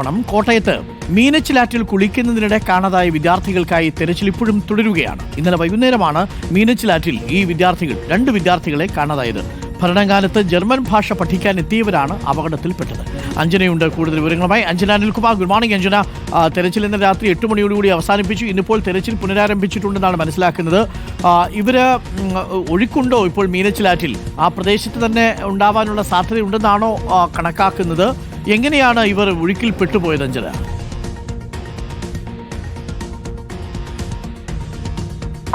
പണം കോട്ടയത്ത് മീനച്ചിലാറ്റിൽ കുളിക്കുന്നതിനിടെ കാണാതായ വിദ്യാർത്ഥികൾക്കായി തെരച്ചിൽ ഇപ്പോഴും തുടരുകയാണ്. ഇന്നലെ വൈകുന്നേരമാണ് മീനച്ചിലാറ്റിൽ ഈ വിദ്യാർത്ഥികൾ രണ്ട് വിദ്യാർത്ഥികളെ കാണാതായത്. ഭരണകാലത്ത് ജർമ്മൻ ഭാഷ പഠിക്കാൻ എത്തിയവരാണ് അപകടത്തിൽപ്പെട്ടത്. അഞ്ജനയുണ്ട്. കൂടുതൽ വിവരങ്ങളുമായി Anjana Anilkumar. Good morning Anjana. തെരച്ചിൽ ഇന്ന് രാത്രി എട്ട് മണിയോടുകൂടി അവസാനിപ്പിച്ചു. ഇന്നിപ്പോൾ തെരച്ചിൽ പുനരാരംഭിച്ചിട്ടുണ്ടെന്നാണ് മനസ്സിലാക്കുന്നത്. ഇവർ ഒഴുക്കുണ്ടോ ഇപ്പോൾ മീനച്ചിലാറ്റിൽ? ആ പ്രദേശത്ത് തന്നെ ഉണ്ടാവാനുള്ള സാധ്യതയുണ്ടെന്നാണോ കണക്കാക്കുന്നത്? എങ്ങനെയാണ് ഇവർ ഒഴുക്കിൽ പെട്ടുപോയത് അഞ്ജന?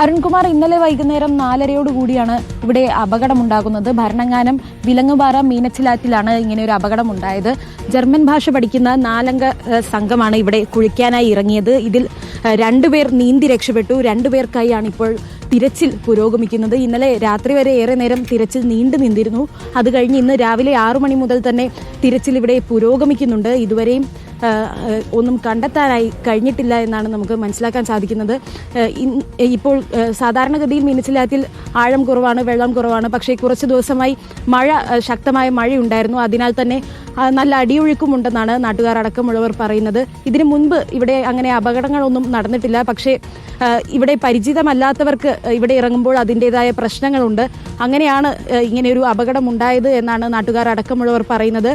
അരുൺകുമാർ ഇന്നലെ വൈകുന്നേരം നാലരയോട് കൂടിയാണ് ഇവിടെ അപകടമുണ്ടാകുന്നത്. ഭരണങ്ങാനം വിലങ്ങുപാറ മീനച്ചിലാറ്റിലാണ് ഇങ്ങനെ ഒരു അപകടമുണ്ടായത്. ജർമ്മൻ ഭാഷ പഠിക്കുന്ന നാലംഗ സംഘമാണ് ഇവിടെ കുഴിക്കാനായി ഇറങ്ങിയത്. ഇതിൽ രണ്ടുപേർ നീന്തി രക്ഷപ്പെട്ടു. രണ്ടുപേർക്കായാണ് ഇപ്പോൾ തിരച്ചിൽ പുരോഗമിക്കുന്നത്. ഇന്നലെ രാത്രി വരെ ഏറെ നേരം തിരച്ചിൽ നീണ്ടു നിന്നിരുന്നു. അത് കഴിഞ്ഞ് ഇന്ന് രാവിലെ ആറു മണി മുതൽ തന്നെ തിരച്ചിൽ ഇവിടെ പുരോഗമിക്കുന്നുണ്ട്. ഇതുവരെയും ഒന്നും കണ്ടെത്താനായി കഴിഞ്ഞിട്ടില്ല എന്നാണ് നമുക്ക് മനസ്സിലാക്കാൻ സാധിക്കുന്നത്. ഇപ്പോൾ സാധാരണഗതിയിൽ മീനച്ചിലാറ്റിൽ ആഴം കുറവാണ് വെള്ളം കുറവാണ്. പക്ഷേ കുറച്ച് ദിവസമായി മഴ ശക്തമായ മഴയുണ്ടായിരുന്നു. അതിനാൽ തന്നെ നല്ല അടിയൊഴുക്കുമുണ്ടെന്നാണ് നാട്ടുകാർ അടക്കമുള്ളവർ പറയുന്നത്. ഇതിനു മുൻപ് ഇവിടെ അങ്ങനെ അപകടങ്ങളൊന്നും നടന്നിട്ടില്ല. പക്ഷേ ഇവിടെ പരിചിതമല്ലാത്തവർക്ക് ഇവിടെ ഇറങ്ങുമ്പോൾ അതിന്റെതായ പ്രശ്നങ്ങളുണ്ട്. അങ്ങനെയാണ് ഇങ്ങനെ ഇങ്ങനെയൊരു അപകടം ഉണ്ടായത് എന്നാണ് നാട്ടുകാർ അടക്കമുള്ളവർ പറയുന്നത്.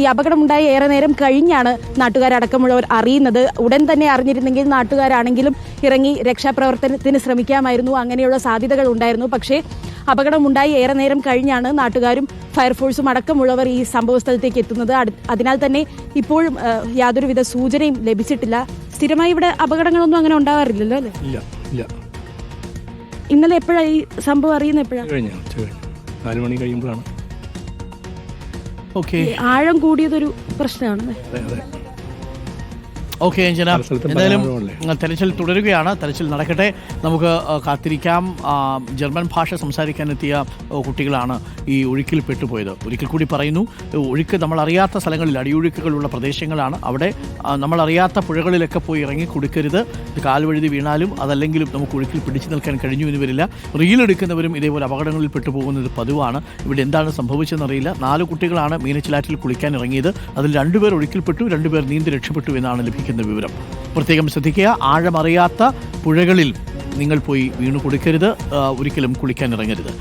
ഈ അപകടമുണ്ടായി ഏറെ നേരം കഴിഞ്ഞാണ് നാട്ടുകാരടക്കമുള്ളവർ അറിയുന്നത്. ഉടൻ തന്നെ അറിഞ്ഞിരുന്നെങ്കിൽ നാട്ടുകാരാണെങ്കിലും ഇറങ്ങി രക്ഷാപ്രവർത്തനത്തിന് ശ്രമിക്കാമായിരുന്നു. അങ്ങനെയുള്ള സാധ്യതകൾ ഉണ്ടായിരുന്നു. പക്ഷേ അപകടമുണ്ടായി ഏറെ നേരം കഴിഞ്ഞാണ് നാട്ടുകാരും ഫയർഫോഴ്സും അടക്കമുള്ളവർ ഈ സംഭവ സ്ഥലത്തേക്ക് എത്തുന്നത് അതിനാൽ തന്നെ ഇപ്പോഴും യാതൊരുവിധ സൂചനയും ലഭിച്ചിട്ടില്ല. സ്ഥിരമായി ഇവിടെ അപകടങ്ങളൊന്നും അങ്ങനെ ഉണ്ടാവാറില്ലല്ലോ അല്ലേ? ഇല്ല ഇല്ല. ഇന്നലെ എപ്പോഴാണ് ഈ സംഭവം അറിയുന്നത് എപ്പോഴാണ് മണി കഴിയുമ്പോഴാണ്. ആഴം കൂടിയതൊരു പ്രശ്നമാണ് അതെ അതെ. ഓക്കെ അഞ്ജന. എന്തായാലും തെരച്ചിൽ തുടരുകയാണ്. തെരച്ചിൽ നടക്കട്ടെ. നമുക്ക് കാത്തിരിക്കാം. ജർമ്മൻ ഭാഷ സംസാരിക്കാനെത്തിയ കുട്ടികളാണ് ഈ ഒഴുക്കിൽ പെട്ടുപോയത്. ഒരിക്കൽ കൂടി പറയുന്നു ഒഴുക്ക് നമ്മൾ അറിയാത്ത സ്ഥലങ്ങളിൽ അടിയൊഴുക്കുകളുള്ള പ്രദേശങ്ങളാണ്. അവിടെ നമ്മൾ അറിയാത്ത പുഴകളിലൊക്കെ പോയി ഇറങ്ങി കൊടുക്കരുത്. കാൽവഴുതി വീണാലും അതല്ലെങ്കിലും നമുക്ക് ഒഴുക്കിൽ പിടിച്ചു നിൽക്കാൻ കഴിഞ്ഞു എന്ന് വരില്ല. റീലെടുക്കുന്നവരും ഇതേപോലെ അപകടങ്ങളിൽ പെട്ടുപോകുന്നത് പതിവാണ്. ഇവിടെ എന്താണ് സംഭവിച്ചതെന്നറിയില്ല നാല് കുട്ടികളാണ് മീനച്ചിലാറ്റിൽ കുളിക്കാൻ ഇറങ്ങിയത്. അതിൽ രണ്ടുപേർ ഒഴുക്കിൽപ്പെട്ടു രണ്ടുപേർ നീന്തി രക്ഷപ്പെട്ടു എന്നാണ് ലഭിക്കുന്ന വിവരം. പ്രത്യേകം ശ്രദ്ധിക്കുക ആഴമറിയാത്ത പുഴകളിൽ നിങ്ങൾ പോയി വീണു കൊടുക്കരുത് ഒരിക്കലും കുളിക്കാൻ ഇറങ്ങരുത്